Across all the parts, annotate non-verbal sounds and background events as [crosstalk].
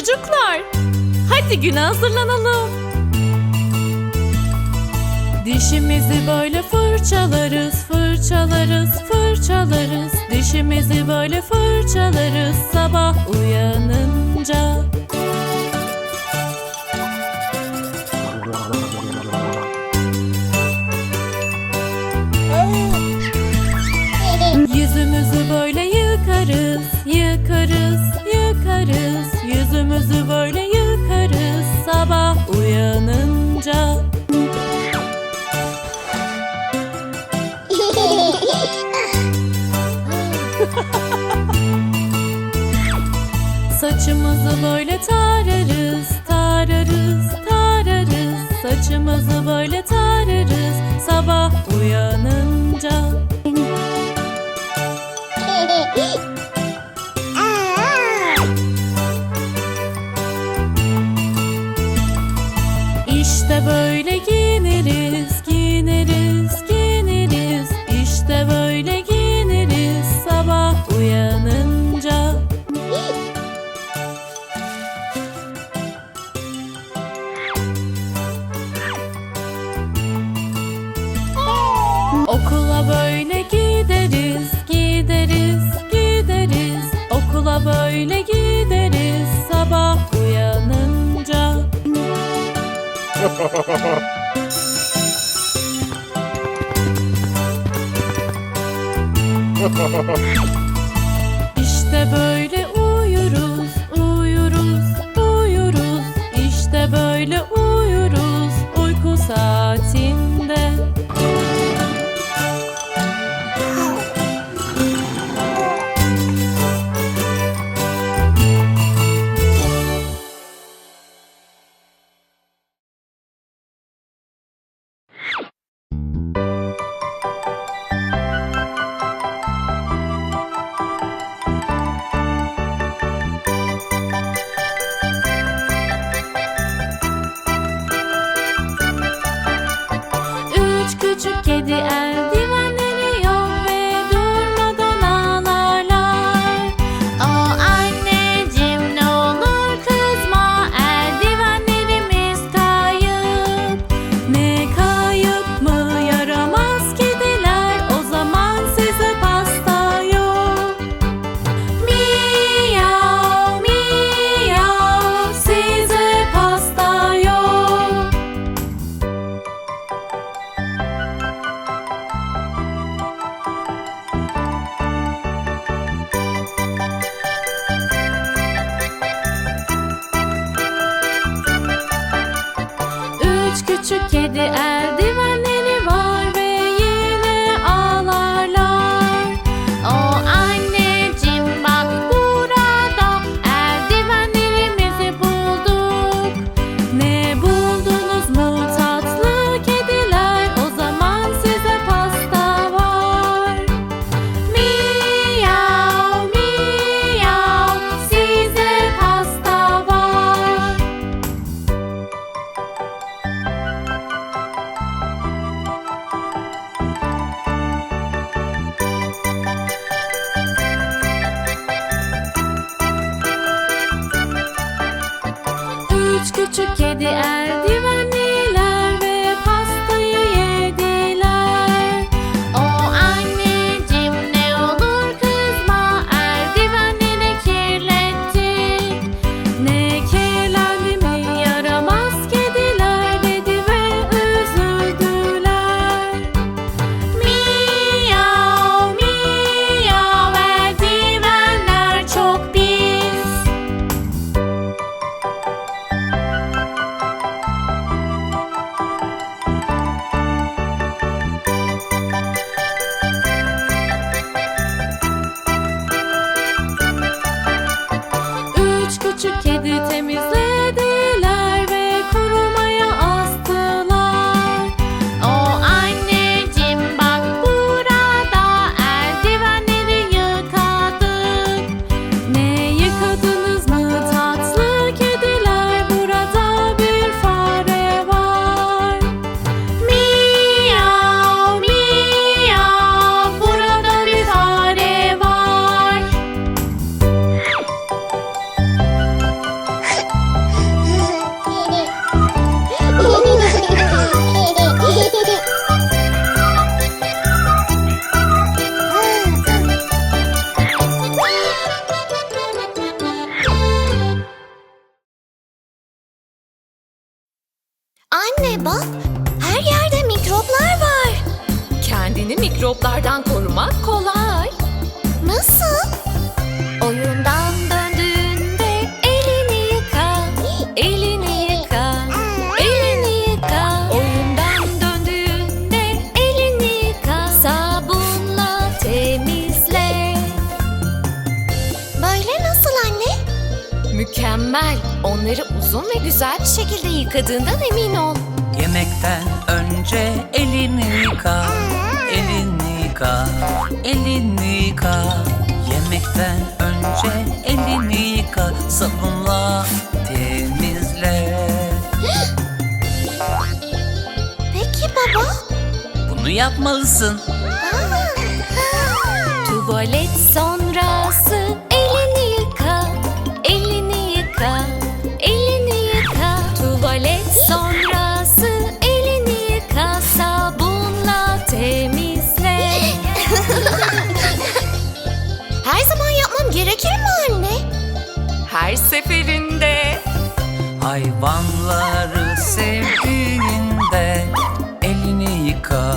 çocuklar. Hadi güne hazırlanalım. Dişimizi böyle fırçalarız, fırçalarız, fırçalarız. Dişimizi böyle fırçalarız sabah uyanınca. Yüzümüzü böyle yıkarız sabah uyanınca. Saçımızı böyle tararız, tararız, tararız. Saçımızı böyle tararız sabah uyanınca. Böyle gideriz sabah uyanınca. İşte böyle uyuruz, uyuruz, uyuruz. İşte böyle uyuruz uyku saatinde. Üç küçük kedi eldivenleri küçük kedi eldivenliler Anne bak, her yerde mikroplar var. Kendini mikroplardan korumak kolay. Nasıl? Oyundan döndüğünde elini yıka, elini yıka, elini yıka. Oyundan döndüğünde elini yıka, sabunla temizle. Böyle nasıl anne? Mükemmel. Onları uzun ve güzel bir şekilde yıkadığından emin ol. Yemekten önce elini yıka, elini yıka, elini yıka. Yemekten önce elini yıka, sabunla temizle. Peki baba? Bunu yapmalısın. Tuvalet sonrası seferinde Hayvanları sevdiğinde elini yıka,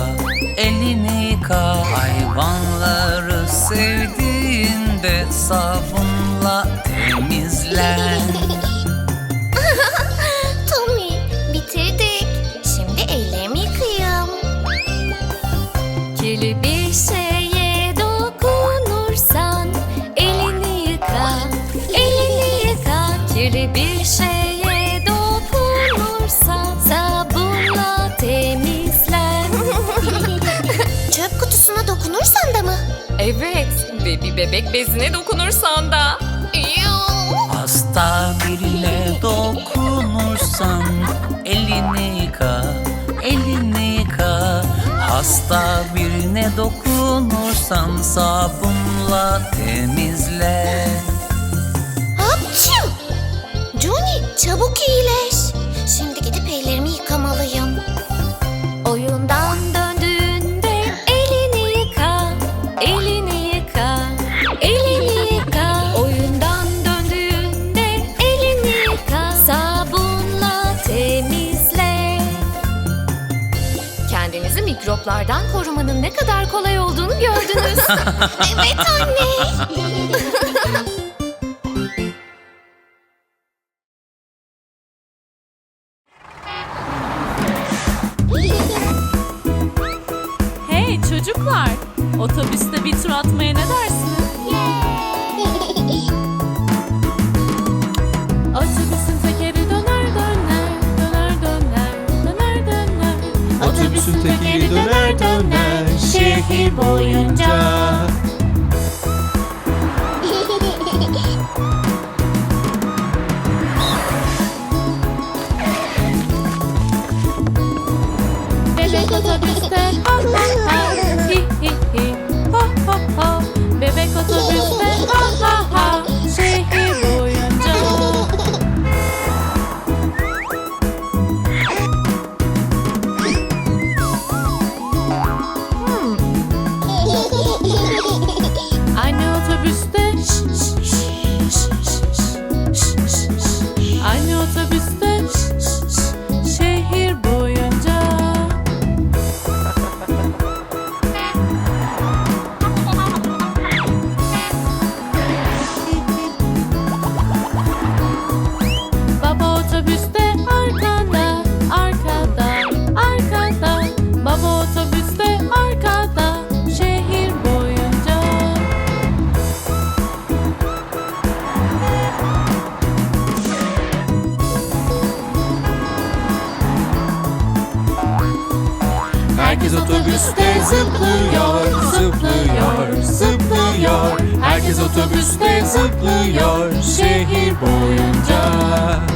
elini yıka. Hayvanları sevdiğinde sabunla Evet ve bir bebek bezine dokunursan da. Hasta birine dokunursan elini yıka, elini yıka. Hasta birine dokunursan sabunla temizle. Mikroplardan korumanın ne kadar kolay olduğunu gördünüz. [laughs] Evet anne. Hey çocuklar, otobüste bir tur atmaya ne dersiniz? Otobüsün tekeri döner döner şehir boyunca zıplıyor, zıplıyor, zıplıyor. Herkes otobüste zıplıyor şehir boyunca